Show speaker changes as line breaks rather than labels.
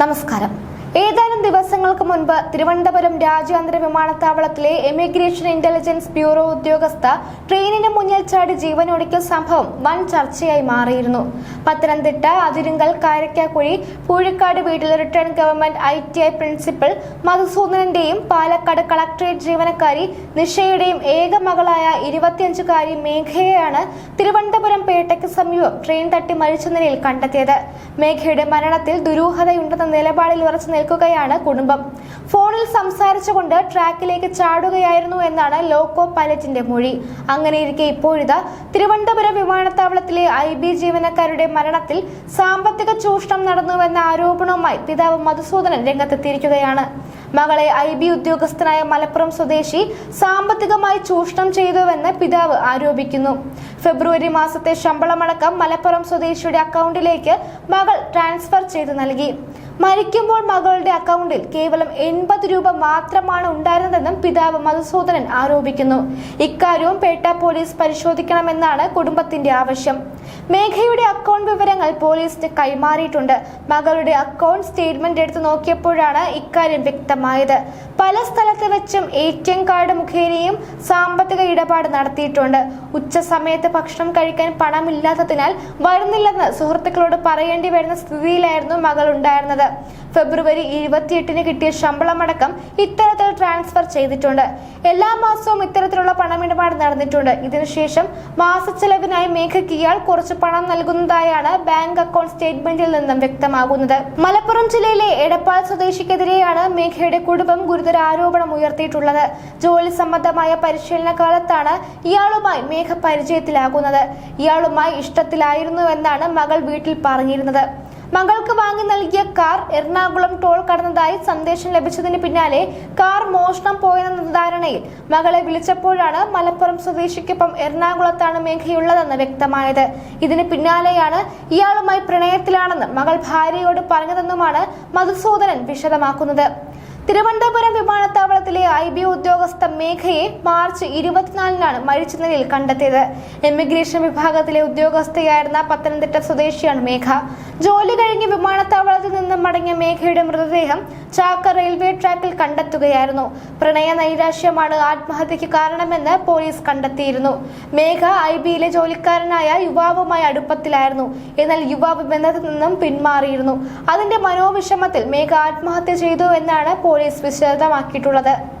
നമസ്കാരം. ഏതാനും ദിവസങ്ങൾക്ക് മുൻപ് തിരുവനന്തപുരം രാജ്യാന്തര വിമാനത്താവളത്തിലെ എമിഗ്രേഷൻ ഇന്റലിജൻസ് ബ്യൂറോ ഉദ്യോഗസ്ഥ ട്രെയിനിന് മുന്നിൽ ചാടി ജീവനൊടുക്കിയ സംഭവം വൻ ചർച്ചയായി മാറിയിരുന്നു. പത്തനംതിട്ട അതിരുങ്കൽ കാരക്കാക്കുഴി പൂഴിക്കാട് വീട്ടിൽ return government I T I principal മധുസൂദനന്റെയും Palakkad collectorate ജീവനക്കാരി നിഷയുടെയും ഏക മകളായ ഇരുപത്തിയഞ്ചുകാരി മേഘയെയാണ് തിരുവനന്തപുരം പേട്ടയ്ക്ക് സമീപം ട്രെയിൻ തട്ടി മരിച്ച നിലയിൽ കണ്ടെത്തിയത്. മേഘയുടെ മരണത്തിൽ ദുരൂഹതയുണ്ടെന്ന നിലപാടിൽ ഉറച്ചു നിൽക്കുകയാണ് കുടുംബം. ഫോണിൽ സംസാരിച്ചുകൊണ്ട് ട്രാക്കിലേക്ക് ചാടുകയായിരുന്നു എന്നാണ് ലോക്കോ പൈലറ്റിന്റെ മൊഴി. അങ്ങനെയിരിക്കെ ഇപ്പോഴിതാ തിരുവനന്തപുരം വിമാനത്താവളത്തിലെ ഐ ബി ജീവനക്കാരുടെ മരണത്തിൽ സാമ്പത്തിക ചൂഷണം നടന്നുവെന്ന ആരോപണവുമായി പിതാവ് മധുസൂദനൻ രംഗത്തെത്തിയിരിക്കുകയാണ്. മകളെ ഐ ബി ഉദ്യോഗസ്ഥനായ മലപ്പുറം സ്വദേശി സാമ്പത്തികമായി ചൂഷണം ചെയ്തുവെന്ന് പിതാവ് ആരോപിക്കുന്നു. ഫെബ്രുവരി മാസത്തെ ശമ്പളമടക്കം മലപ്പുറം സ്വദേശിയുടെ അക്കൗണ്ടിലേക്ക് മകൾ ട്രാൻസ്ഫർ ചെയ്തു നൽകി. മരിക്കുമ്പോൾ മകളുടെ അക്കൗണ്ടിൽ കേവലം എൺപത് രൂപ മാത്രമാണ് ഉണ്ടായിരുന്നതെന്നും പിതാവ് മധുസൂദനൻ ആരോപിക്കുന്നു. ഇക്കാര്യവും പേട്ട പോലീസ് പരിശോധിക്കണമെന്നാണ് കുടുംബത്തിന്റെ ആവശ്യം. മേഘയുടെ അക്കൗണ്ട് വിവരങ്ങൾ പോലീസിന് കൈമാറിയിട്ടുണ്ട്. മകളുടെ അക്കൗണ്ട് സ്റ്റേറ്റ്മെന്റ് എടുത്തു നോക്കിയപ്പോഴാണ് ഇക്കാര്യം വ്യക്തമായത്. പല സ്ഥലത്ത് വെച്ചും എ ടി എം കാർഡ് മുഖേനയും സാമ്പത്തിക ഇടപാട് നടത്തിയിട്ടുണ്ട്. ഉച്ച സമയത്ത് ഭക്ഷണം കഴിക്കാൻ പണമില്ലാത്തതിനാൽ വരുന്നില്ലെന്ന് സുഹൃത്തുക്കളോട് പറയേണ്ടി വരുന്ന സ്ഥിതിയിലായിരുന്നു മകൾ ഉണ്ടായിരുന്നത്. ഫെബ്രുവരി ഇരുപത്തിയെട്ടിന് കിട്ടിയ ശമ്പളമടക്കം ഇത്തരത്തിൽ ട്രാൻസ്ഫർ ചെയ്തിട്ടുണ്ട്. എല്ലാ മാസവും ഇത്തരത്തിലുള്ള പണമിടപാട് നടന്നിട്ടുണ്ട്. ഇതിനുശേഷം മാസച്ചെലവിനായി മേഘയ്ക്ക് ഇയാൾ കുറച്ച് പണം നൽകുന്നതായാണ് ബാങ്ക് അക്കൗണ്ട് സ്റ്റേറ്റ്മെന്റിൽ നിന്നും വ്യക്തമാകുന്നത്. മലപ്പുറം ജില്ലയിലെ എടപ്പാൾ സ്വദേശിക്കെതിരെയാണ് മേഘയുടെ കുടുംബം ഗുരുതര ആരോപണം ഉയർത്തിയിട്ടുള്ളത്. ജോലി സംബന്ധമായ പരിശീലന കാലത്താണ് ഇയാളുമായി മേഘ പരിചയത്തിലാകുന്നത്. ഇയാളുമായി ഇഷ്ടത്തിലായിരുന്നുവെന്നാണ് മകൾ വീട്ടിൽ പറഞ്ഞിരുന്നത്. മകൾക്ക് വാങ്ങി നൽകിയ കാർ എറണാകുളം ടോൾ കടന്നതായി സന്ദേശം ലഭിച്ചതിന് പിന്നാലെ കാർ മോഷണം പോയെന്ന ധാരണയിൽ മകളെ വിളിച്ചപ്പോഴാണ് മലപ്പുറം സ്വദേശിക്കൊപ്പം എറണാകുളത്താണ് മേഘയുള്ളതെന്ന് വ്യക്തമായത്. ഇതിന് പിന്നാലെയാണ് ഇയാളുമായി പ്രണയത്തിലാണെന്ന് മകൾ ഭാര്യയോട് പറഞ്ഞതെന്നുമാണ് മധുസൂദനൻ വിശദമാക്കുന്നത്. തിരുവനന്തപുരം വിമാനത്താവളത്തിലെ ഐ ബി ഉദ്യോഗസ്ഥ മേഘയെ മാർച്ച് ഇരുപത്തിനാലിനാണ് മരിച്ച നിലയിൽ കണ്ടെത്തിയത്. എമിഗ്രേഷൻ വിഭാഗത്തിലെ ഉദ്യോഗസ്ഥയായിരുന്ന പത്തനംതിട്ട സ്വദേശിയാണ് മേഘ. ജോലി കഴിഞ്ഞ് വിമാനത്താവളത്തിൽ നിന്നും മടങ്ങിയ മേഘയുടെ മൃതദേഹം ചാക്ക റെയിൽവേ ട്രാക്കിൽ കണ്ടെത്തുകയായിരുന്നു. പ്രണയ നൈരാശ്യമാണ് ആത്മഹത്യക്ക് കാരണമെന്ന് പോലീസ് കണ്ടെത്തിയിരുന്നു. മേഘ ഐ ബിയിലെ ജോലിക്കാരനായ യുവാവുമായി അടുപ്പത്തിലായിരുന്നു. എന്നാൽ യുവാവ് ബന്ധത്തിൽ നിന്നും പിന്മാറിയിരുന്നു. അതിന്റെ മനോവിഷമത്തിൽ മേഘ ആത്മഹത്യ ചെയ്തു എന്നാണ് പോലീസ് വിശദമാക്കിയിട്ടുള്ളത്.